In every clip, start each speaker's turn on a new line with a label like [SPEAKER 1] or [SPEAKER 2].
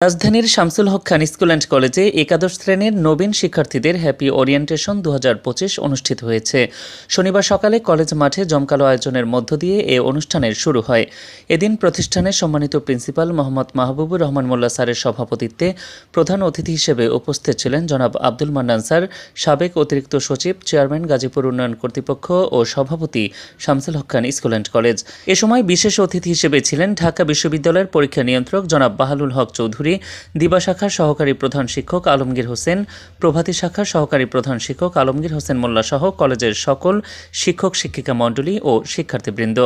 [SPEAKER 1] রাজধানীর Shamsul Haque Khan school and কলেজে একাদশ শ্রেণির নবীন শিক্ষার্থীদের হ্যাপি ওরিয়েন্টেশন দু হাজার পঁচিশ অনুষ্ঠিত হয়েছে। শনিবার সকালে কলেজ মাঠে জমকালো আয়োজনের মধ্য দিয়ে এ অনুষ্ঠানের শুরু হয়। এদিন প্রতিষ্ঠানের সম্মানিত প্রিন্সিপাল মোহাম্মদ মাহবুবুর রহমান মোল্লা স্যারের সভাপতিত্বে প্রধান অতিথি হিসেবে উপস্থিত ছিলেন জনাব আব্দুল মান্নান স্যার, সাবেক অতিরিক্ত সচিব চেয়ারম্যান গাজীপুর উন্নয়ন কর্তৃপক্ষ ও সভাপতি Shamsul Haque Khan school and college. এ সময় বিশেষ অতিথি হিসেবে ছিলেন ঢাকা বিশ্ববিদ্যালয়ের পরীক্ষা নিয়ন্ত্রক জনাব বাহালুল হক চৌধুরী। দিবা শাখার সহকারী প্রধান শিক্ষক আলমগীর হোসেন, প্রভাতী শাখার সহকারী প্রধান শিক্ষক আলমগীর হোসেন মোল্লা সহ কলেজের সকল শিক্ষক শিক্ষিকা মণ্ডলী ও শিক্ষার্থীবৃন্দ।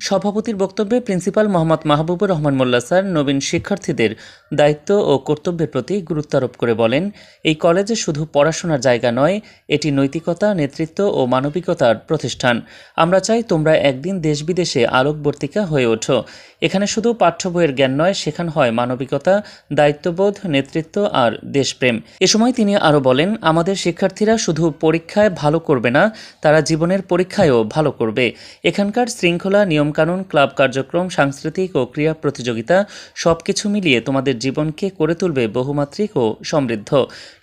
[SPEAKER 1] সভাপতির বক্তব্যে প্রিন্সিপাল মোহাম্মদ মাহবুবুর রহমান মোল্লা স্যার নবীন শিক্ষার্থীদের দায়িত্ব ও কর্তব্যের প্রতি গুরুত্ব আরোপ করে বলেন, এই কলেজে শুধু পড়াশোনার জায়গা নয়, এটি নৈতিকতা, নেতৃত্ব ও মানবিকতার প্রতিষ্ঠান। আমরা চাই তোমরা একদিন দেশ বিদেশে আলোকবর্তিকা হয়ে ওঠো। এখানে শুধু পাঠ্য বইয়ের জ্ঞান নয় শেখানো হয় মানবিকতা, দায়িত্ববোধ, নেতৃত্ব আর দেশপ্রেম। এ সময় তিনি আরও বলেন, আমাদের শিক্ষার্থীরা শুধু পরীক্ষায় ভালো করবে না, তারা জীবনের পরীক্ষায়ও ভালো করবে। এখানকার শৃঙ্খলা নিয়মকানুন, ক্লাব কার্যক্রম, সাংস্কৃতিক ও ক্রীড়া প্রতিযোগিতা সব কিছু মিলিয়ে তোমাদের জীবনকে করে তুলবে বহুমাত্রিক ও সমৃদ্ধ।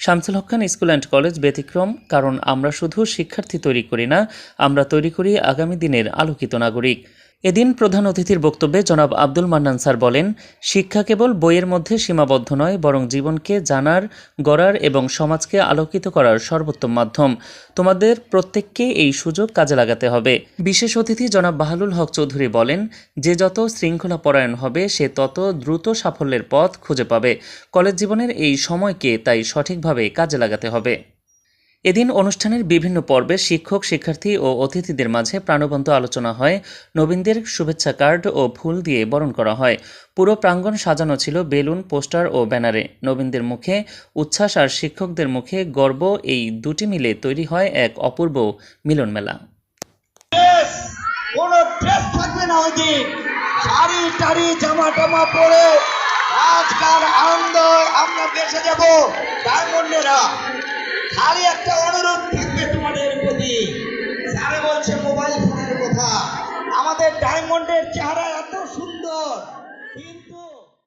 [SPEAKER 1] Shamsul Haque Khan school and college ব্যতিক্রম, কারণ আমরা শুধু শিক্ষার্থী তৈরি করি না, আমরা তৈরি করি আগামী দিনের আলোকিত নাগরিক। এদিন প্রধান অতিথির বক্তব্যে জনাব আব্দুল মান্নান স্যার বলেন, শিক্ষা কেবল বইয়ের মধ্যে সীমাবদ্ধ নয়, বরং জীবনকে জানার, গড়ার এবং সমাজকে আলোকিত করার সর্বোত্তম মাধ্যম। তোমাদের প্রত্যেককে এই সুযোগ কাজে লাগাতে হবে। বিশেষ অতিথি জনাব বাহালুল হক চৌধুরী বলেন, যে যত শৃঙ্খলা পরায়ণ হবে, সে তত দ্রুত সাফল্যের পথ খুঁজে পাবে। কলেজ জীবনের এই সময়কে তাই সঠিকভাবে কাজে লাগাতে হবে। এদিন অনুষ্ঠানের বিভিন্ন পর্বে শিক্ষক, শিক্ষার্থী ও অতিথিদের মাঝে প্রাণবন্ত আলোচনা হয়। নবীনদের শুভেচ্ছা কার্ড ও ফুল দিয়ে বরণ করা হয়। পুরো প্রাঙ্গণ সাজানো ছিল বেলুন, পোস্টার ও ব্যানারে। নবীনদের মুখে উচ্ছ্বাস আর শিক্ষকদের মুখে গর্ব এই দুটি মিলে তৈরি হয় এক অপূর্ব মিলন মেলা
[SPEAKER 2] কোনো ড্রেস থাকবে না ওই দিন। শাড়ি টাড়ি, জামা টামা পরে আজকাল আনন্দ আমরা যাব ডায়মন্ডেরা। খালি একটা অনুরোধ থাকবে তোমাদের প্রতি। স্যারে বলছে, মোবাইল ফোনের কথা। আমাদের ডায়মন্ডের চেহারা এত সুন্দর